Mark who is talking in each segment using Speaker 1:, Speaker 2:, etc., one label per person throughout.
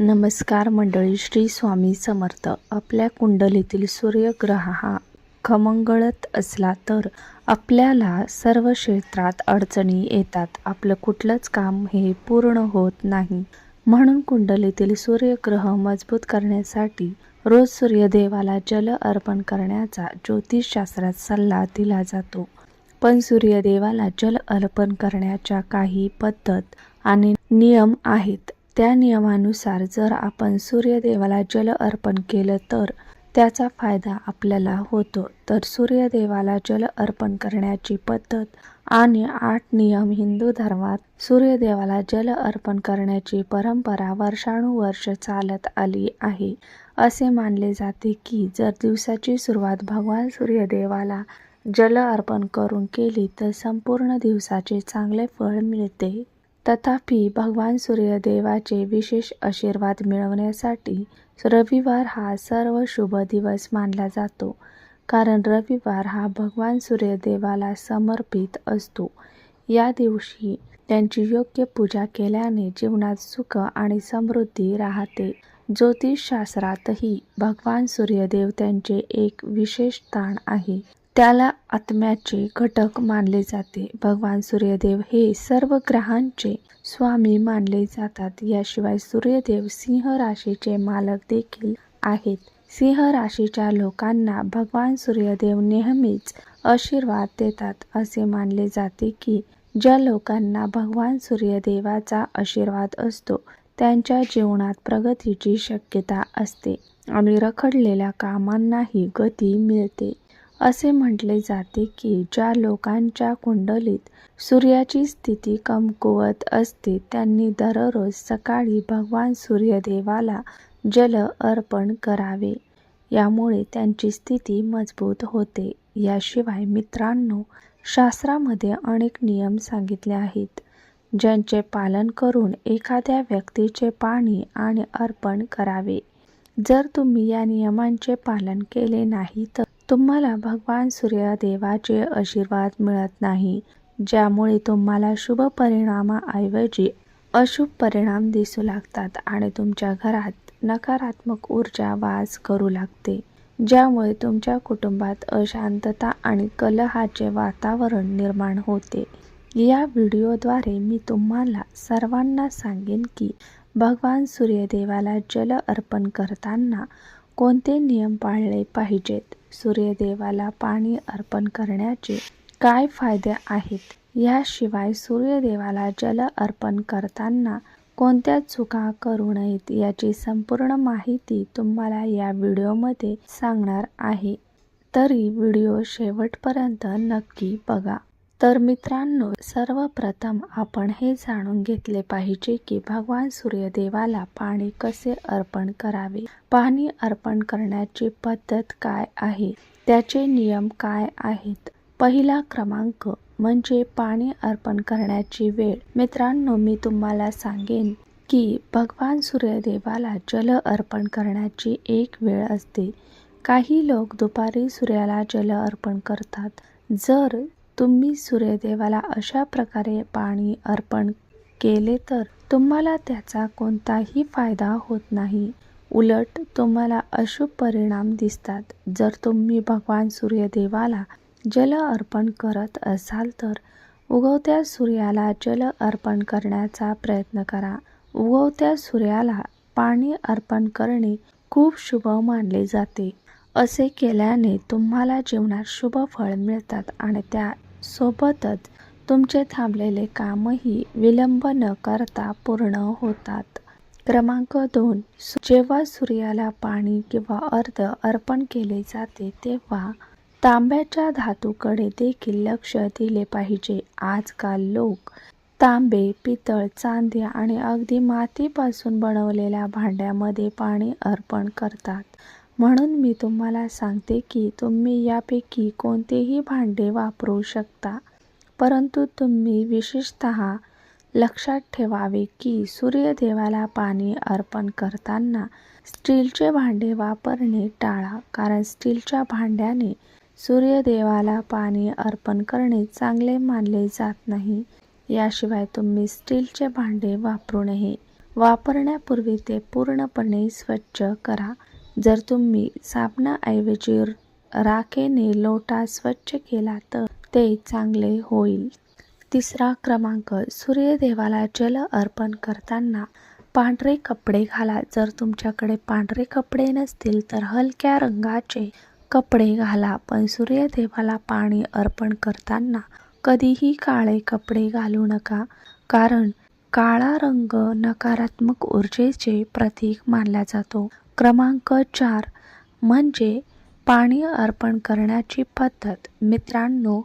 Speaker 1: नमस्कार मंडळी श्री स्वामी समर्थ. आपल्या कुंडलीतील सूर्यग्रह हा खमंगळत असला तर आपल्याला सर्व क्षेत्रात अडचणी येतात. आपलं कुठलंच काम हे पूर्ण होत नाही. म्हणून कुंडलीतील सूर्यग्रह मजबूत करण्यासाठी रोज सूर्यदेवाला जल अर्पण करण्याचा ज्योतिषशास्त्रात सल्ला दिला जातो. पण सूर्यदेवाला जल अर्पण करण्याच्या काही पद्धत आणि नियम आहेत. त्या नियमानुसार जर आपण सूर्यदेवाला जल अर्पण केलं तर त्याचा फायदा आपल्याला होतो. तर सूर्यदेवाला जल अर्पण करण्याची पद्धत आणि आठ नियम हिंदू धर्मात सूर्यदेवाला जल अर्पण करण्याची परंपरा वर्षानुवर्ष चालत आली आहे. असे मानले जाते की जर दिवसाची सुरुवात भगवान सूर्यदेवाला जल अर्पण करून केली तर संपूर्ण दिवसाचे चांगले फळ मिळते. तथापि भगवान सूर्यदेवाचे विशेष आशीर्वाद मिळवण्यासाठी रविवार हा सर्व शुभ दिवस मानला जातो कारण रविवार हा भगवान सूर्यदेवाला समर्पित असतो. या दिवशी त्यांची योग्य पूजा केल्याने जीवनात सुख आणि समृद्धी राहते. ज्योतिषशास्त्रातही भगवान सूर्यदेव त्यांचे एक विशेष स्थान आहे. त्याला आत्म्याचे घटक मानले जाते. भगवान सूर्यदेव हे सर्व ग्रहांचे स्वामी मानले जातात. याशिवाय सूर्यदेव सिंह राशीचे मालक देखील आहेत. सिंह राशीच्या लोकांना भगवान सूर्यदेव नेहमीच आशीर्वाद देतात. असे मानले जाते की ज्या लोकांना भगवान सूर्यदेवाचा आशीर्वाद असतो त्यांच्या जीवनात प्रगतीची शक्यता असते. आणि रखडलेल्या कामांनाही गती मिळते. असे म्हटले जाते की ज्या लोकांच्या कुंडलीत सूर्याची स्थिती कमकुवत असते त्यांनी दररोज सकाळी भगवान सूर्यदेवाला जल अर्पण करावे. यामुळे त्यांची स्थिती मजबूत होते. याशिवाय मित्रांनो शास्त्रामध्ये अनेक नियम सांगितले आहेत ज्यांचे पालन करून एखाद्या व्यक्तीचे पाणी आणि अर्पण करावे. जर तुम्ही या नियमांचे पालन केले नाही तर तुम्हाला भगवान सूर्यदेवाचे आशीर्वाद मिळत नाही ज्यामुळे तुम्हाला शुभ परिणामाऐवजी अशुभ परिणाम दिसू लागतात आणि तुमच्या घरात नकारात्मक ऊर्जा वास करू लागते ज्यामुळे तुमच्या कुटुंबात अशांतता आणि कलहाचे वातावरण निर्माण होते. या व्हिडिओद्वारे मी तुम्हाला सर्वांना सांगेन की भगवान सूर्यदेवाला जल अर्पण करताना कोणते नियम पाळले पाहिजेत? सूर्यदेवाला पाणी अर्पण करण्याचे काय फायदे आहेत? याशिवाय सूर्यदेवाला जल अर्पण करताना कोणत्या चुका करू नयेत याची संपूर्ण माहिती तुम्हाला या व्हिडिओमध्ये सांगणार आहे. तरी व्हिडिओ शेवटपर्यंत नक्की बघा. तर मित्रांनो सर्वप्रथम आपण हे जाणून घेतले पाहिजे की भगवान सूर्यदेवाला पाणी कसे अर्पण करावे? पाणी अर्पण करण्याची पद्धत काय आहे? त्याचे नियम काय आहेत? पहिला क्रमांक म्हणजे पाणी अर्पण करण्याची वेळ. मित्रांनो मी तुम्हाला सांगेन की भगवान सूर्यदेवाला जल अर्पण करण्याची एक वेळ असते. काही लोक दुपारी सूर्याला जल अर्पण करतात. जर तुम्ही सूर्यदेवाला अशा प्रकारे पाणी अर्पण केले तर तुम्हाला त्याचा कोणताही फायदा होत नाही. उलट तुम्हाला अशुभ परिणाम दिसतात. जर तुम्ही भगवान सूर्यदेवाला जल अर्पण करत असाल तर उगवत्या सूर्याला जल अर्पण करण्याचा प्रयत्न करा. उगवत्या सूर्याला पाणी अर्पण करणे खूप शुभ मानले जाते. असे केल्याने तुम्हाला जीवनात शुभ फळ मिळतात आणि त्या सोबतच तुमचे थांबलेले कामही विलंब न करता पूर्ण होतात. क्रमांक दोन. जेव्हा सूर्याला पाणी किंवा अर्ध अर्पण केले जाते तेव्हा तांब्याच्या धातूकडे देखील लक्ष दिले पाहिजे. आजकाल लोक तांबे पितळ चांदी आणि अगदी मातीपासून बनवलेल्या भांड्यामध्ये पाणी अर्पण करतात. म्हणून मी तुम्हाला सांगते की तुम्ही यापैकी कोणतेही भांडे वापरू शकता. परंतु तुम्ही विशेषत लक्षात ठेवावे की सूर्यदेवाला पाणी अर्पण करताना स्टीलचे भांडे वापरणे टाळा कारण स्टीलच्या भांड्याने सूर्यदेवाला पाणी अर्पण करणे चांगले मानले जात नाही. याशिवाय तुम्ही स्टीलचे भांडे वापरू नये. वापरण्यापूर्वी ते पूर्णपणे स्वच्छ करा. जर तुम्ही साबणाऐवजी राखेने लोटा स्वच्छ केला तर ते चांगले होईल. तिसरा क्रमांक सूर्यदेवाला जल अर्पण करताना पांढरे कपडे घाला. जर तुमच्याकडे पांढरे कपडे नसतील तर हलक्या रंगाचे कपडे घाला. पण सूर्यदेवाला पाणी अर्पण करताना कधीही काळे कपडे घालू नका कारण काळा रंग नकारात्मक ऊर्जेचे प्रतीक मानला जातो. क्रमांक चार म्हणजे पाणी अर्पण करण्याची पद्धत. मित्रांनो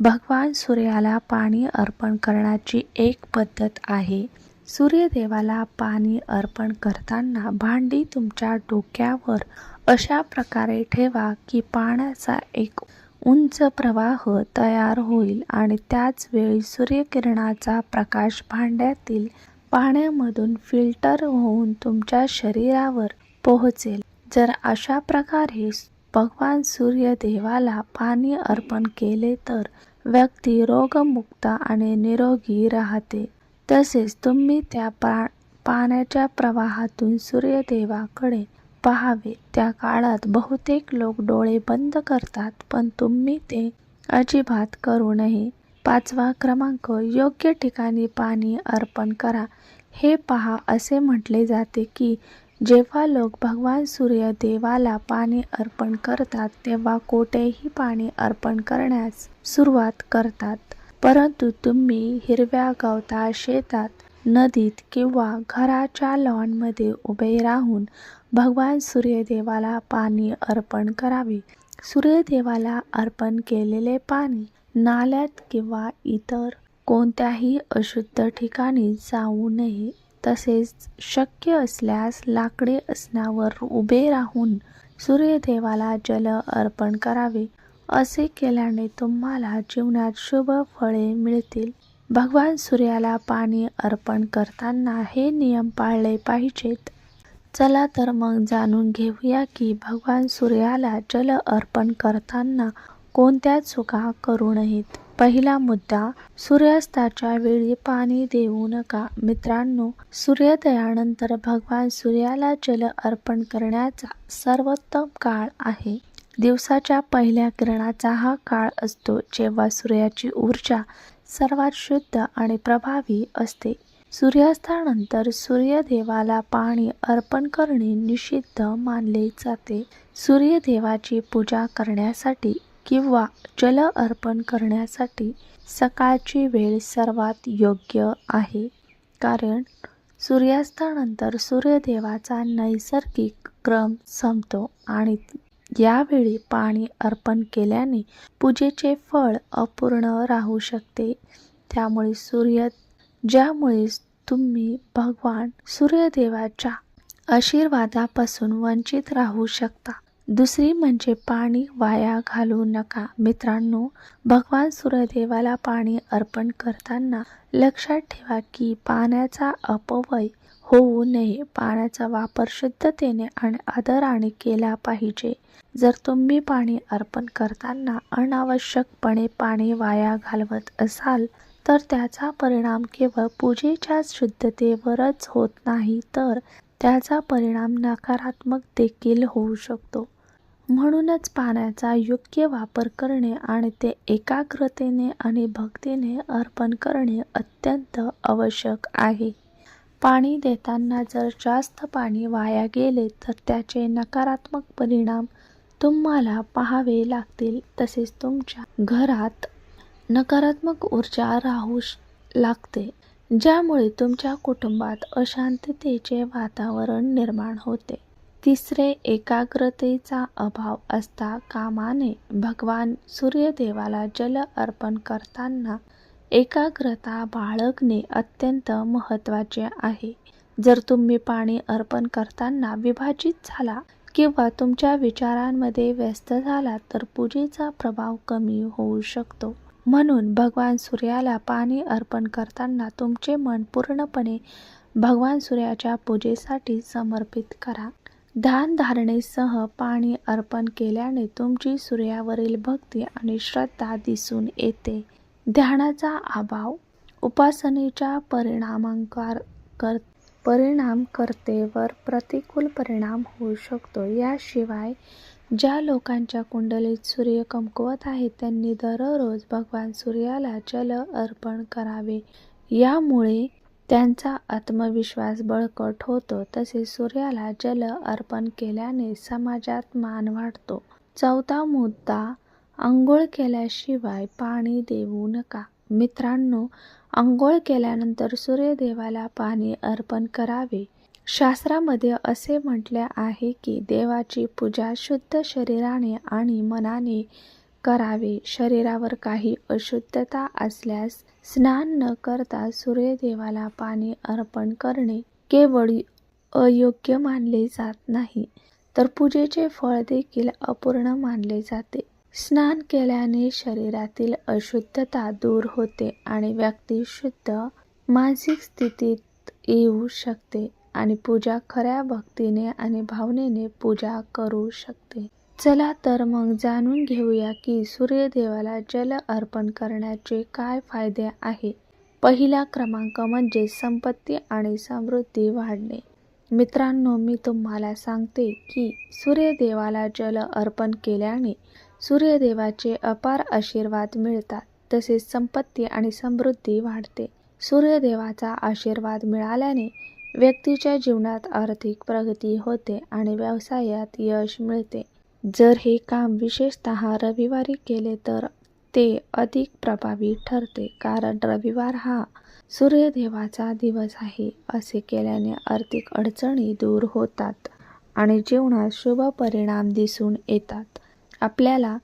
Speaker 1: भगवान सूर्याला पाणी अर्पण करण्याची एक पद्धत आहे. सूर्यदेवाला पाणी अर्पण करताना भांडी तुमच्या डोक्यावर अशा प्रकारे ठेवा की पाण्याचा एक उंच प्रवाह तयार होईल आणि त्याच वेळी सूर्यकिरणाचा प्रकाश भांड्यातील पाण्यामधून फिल्टर होऊन तुमच्या शरीरावर पोहोचेल. जर अशा प्रकारे भगवान सूर्यदेवाला पाणी अर्पण केले तर व्यक्ती रोगमुक्त आणि निरोगी राहते. तसेच तुम्ही त्या पा पाण्याच्या प्रवाहातून सूर्यदेवाकडे पहावे. त्या काळात बहुतेक लोक डोळे बंद करतात पण तुम्ही ते अजिबात करू नये. पाचवा क्रमांक योग्य ठिकाणी पाणी अर्पण करा. हे पहा असे म्हटले जाते की जेव्हा लोक भगवान सूर्य देवाला पाणी अर्पण करतात तेव्हा कोठेही पाणी अर्पण करण्यास सुरुवात करतात. परंतु तुम्ही हिरव्या गवता शेतात नदीत किंवा घराच्या लॉनमध्ये उभे राहून भगवान सूर्यदेवाला पाणी अर्पण करावे. सूर्यदेवाला अर्पण केलेले पाणी नाल्यात किंवा इतर कोणत्याही अशुद्ध ठिकाणी जाऊ नये. तसेच शक्य असल्यास लाकडी असण्यावर उभे राहून सूर्यदेवाला जल अर्पण करावे. असे केल्याने तुम्हाला जीवनात शुभ फळे मिळतील. भगवान सूर्याला पाणी अर्पण करताना हे नियम पाळले पाहिजेत. चला तर मग जाणून घेऊया की भगवान सूर्याला जल अर्पण करताना कोणत्या चुका करू नयेत. पहिला मुद्दा सूर्यास्ताच्या वेळी पाणी देऊ नका. मित्रांनो सूर्योदयानंतर भगवान सूर्याला जल अर्पण करण्याचा सर्वोत्तम काळ आहे. दिवसाच्या पहिल्या किरणाचा हा काळ असतो जेव्हा सूर्याची ऊर्जा सर्वात शुद्ध आणि प्रभावी असते. सूर्यास्तानंतर सूर्यदेवाला पाणी अर्पण करणे निषिद्ध मानले जाते. सूर्यदेवाची पूजा करण्यासाठी किंवा जल अर्पण करण्यासाठी सकाळची वेळ सर्वात योग्य आहे. कारण सूर्यास्तानंतर सूर्यदेवाचा नैसर्गिक क्रम संपतो आणि यावेळी पाणी अर्पण केल्याने पूजेचे फळ अपूर्ण राहू शकते. त्यामुळे सूर्य ज्यामुळे तुम्ही भगवान सूर्यदेवाच्या आशीर्वादापासून वंचित राहू शकता. दुसरी म्हणजे पाणी वाया घालू नका. मित्रांनो भगवान सूर्यदेवाला पाणी अर्पण करताना लक्षात ठेवा की पाण्याचा अपव्यय होऊ नये. पाण्याचा वापर शुद्धतेने आणि आदराने केला पाहिजे. जर तुम्ही पाणी अर्पण करताना अनावश्यकपणे पाणी वाया घालवत असाल तर त्याचा परिणाम केवळ पूजेच्या शुद्धतेवरच होत नाही तर त्याचा परिणाम नकारात्मक देखील होऊ शकतो. म्हणूनच पाण्याचा योग्य वापर करणे आणि ते एकाग्रतेने आणि भक्तीने अर्पण करणे अत्यंत आवश्यक आहे. पाणी देताना जर जास्त पाणी वाया गेले तर त्याचे नकारात्मक परिणाम तुम्हाला पाहावे लागतील. तसेच तुमच्या घरात नकारात्मक ऊर्जा राहू लागते ज्यामुळे तुमच्या कुटुंबात अशांततेचे वातावरण निर्माण होते. तिसरे एकाग्रतेचा अभाव असता कामाने भगवान सूर्यदेवाला जल अर्पण करताना एकाग्रता बाळगणे अत्यंत महत्त्वाचे आहे. जर तुम्ही पाणी अर्पण करताना विभाजित झाला किंवा तुमच्या विचारांमध्ये व्यस्त झाला तर पूजेचा प्रभाव कमी होऊ शकतो. म्हणून भगवान सूर्याला पाणी अर्पण करताना तुमचे मन पूर्णपणे भगवान सूर्याच्या पूजेसाठी समर्पित करा. ध्यानधारणेसह पाणी अर्पण केल्याने तुमची सूर्यावरील भक्ती आणि श्रद्धा दिसून येते. ध्यानाचा अभाव उपासनेच्या परिणामांकार कर परिणाम कर्तेवर प्रतिकूल परिणाम होऊ शकतो. याशिवाय ज्या लोकांच्या कुंडलीत सूर्य कमकुवत आहे त्यांनी दररोज भगवान सूर्याला जल अर्पण करावे. यामुळे त्यांचा आत्मविश्वास बळकट होतो तसेच सूर्याला जल अर्पण केल्याने समाजात मान वाढतो. चौथा मुद्दा आंघोळ केल्याशिवाय पाणी देऊ नका. मित्रांनो आंघोळ केल्यानंतर सूर्यदेवाला पाणी अर्पण करावे. शास्त्रामध्ये असे म्हटले आहे की देवाची पूजा शुद्ध शरीराने आणि मनाने करावे. शरीरावर काही अशुद्धता असल्यास स्नान न करता सूर्यदेवाला पाणी अर्पण करणे केवळ अयोग्य मानले जात नाही तर पूजेचे फळ देखील अपूर्ण मानले जाते. स्नान केल्याने शरीरातील अशुद्धता दूर होते आणि व्यक्ती शुद्ध मानसिक स्थितीत येऊ शकते आणि पूजा खऱ्या भक्तीने आणि भावनेने पूजा करू शकते. चला तर मग जाणून घेऊया की सूर्यदेवाला जल अर्पण करण्याचे काय फायदे आहे. पहिला क्रमांक म्हणजे संपत्ती आणि समृद्धी वाढणे. मित्रांनो मी तुम्हाला सांगते की सूर्यदेवाला जल अर्पण केल्याने सूर्यदेवाचे अपार आशीर्वाद मिळतात तसेच संपत्ती आणि समृद्धी वाढते. सूर्यदेवाचा आशीर्वाद मिळाल्याने व्यक्तीच्या जीवनात आर्थिक प्रगती होते आणि व्यवसायात यश मिळते. जर हे काम विशेषतः रविवारी केले तर ते अधिक प्रभावी ठरते कारण रविवार हा सूर्यदेवाचा दिवस आहे असे केल्याने आर्थिक अडचणी दूर होतात आणि जीवनात शुभ परिणाम दिसून येतात. आपल्याला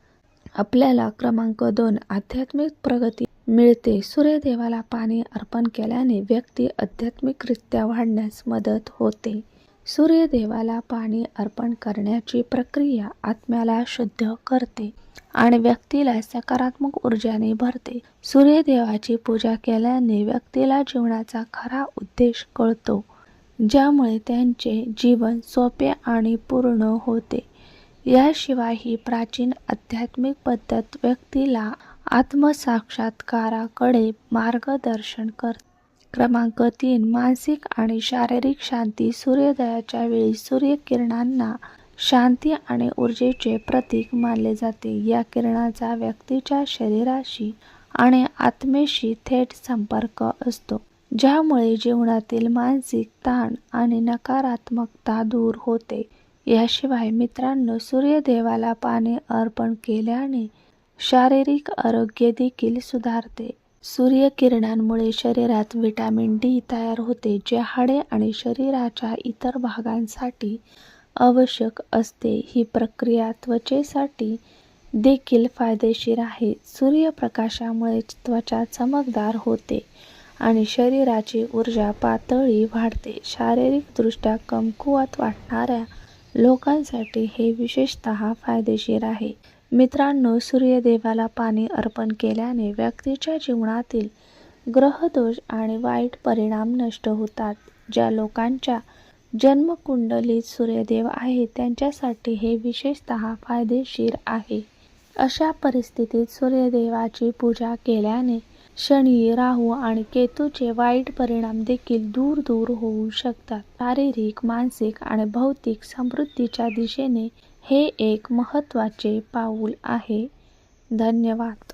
Speaker 1: आपल्याला क्रमांक दोन आध्यात्मिक प्रगती मिळते. सूर्यदेवाला पाणी अर्पण केल्याने व्यक्ती आध्यात्मिकरित्या वाढण्यास मदत होते. सूर्यदेवाला पाणी अर्पण करण्याची प्रक्रिया आत्म्याला शुद्ध करते आणि व्यक्तीला सकारात्मक ऊर्जाने भरते. सूर्यदेवाची पूजा केल्याने व्यक्तीला जीवनाचा खरा उद्देश कळतो ज्यामुळे त्यांचे जीवन सोपे आणि पूर्ण होते. याशिवाय ही प्राचीन आध्यात्मिक पद्धत व्यक्तीला आत्मसाक्षात्काराकडे मार्गदर्शन करते. क्रमांक तीन मानसिक आणि शारीरिक शांती सूर्योदयाच्या वेळी सूर्यकिरणांना शांती आणि ऊर्जेचे प्रतीक मानले जाते. या किरणाचा व्यक्तीच्या शरीराशी आणि आत्मेशी थेट संपर्क असतो ज्यामुळे जीवनातील मानसिक ताण आणि नकारात्मकता दूर होते. याशिवाय मित्रांनो सूर्यदेवाला पाणी अर्पण केल्याने शारीरिक आरोग्य देखील सुधारते. सूर्यकिरणांमुळे शरीरात विटॅमिन डी तयार होते जे हाडे आणि शरीराच्या इतर भागांसाठी आवश्यक असते. ही प्रक्रिया त्वचेसाठी देखील फायदेशीर आहे. सूर्यप्रकाशामुळे त्वचा चमकदार होते आणि शरीराची ऊर्जा पातळी वाढते. शारीरिकदृष्ट्या कमकुवत वाटणाऱ्या लोकांसाठी हे विशेषतः फायदेशीर आहे. मित्रांनो सूर्यदेवाला पाणी अर्पण केल्याने व्यक्तीच्या जीवनातील ग्रहदोष आणि वाईट परिणाम नष्ट होतात. ज्या लोकांच्या जन्मकुंडलीत सूर्यदेव आहे त्यांच्यासाठी हे विशेषतः फायदेशीर आहे. अशा परिस्थितीत सूर्यदेवाची पूजा केल्याने शनी राहू आणि केतूचे वाईट परिणाम देखील दूर दूर होऊ शकतात. शारीरिक मानसिक आणि भौतिक समृद्धीच्या दिशेने हे एक महत्त्वाचे पाऊल आहे. धन्यवाद.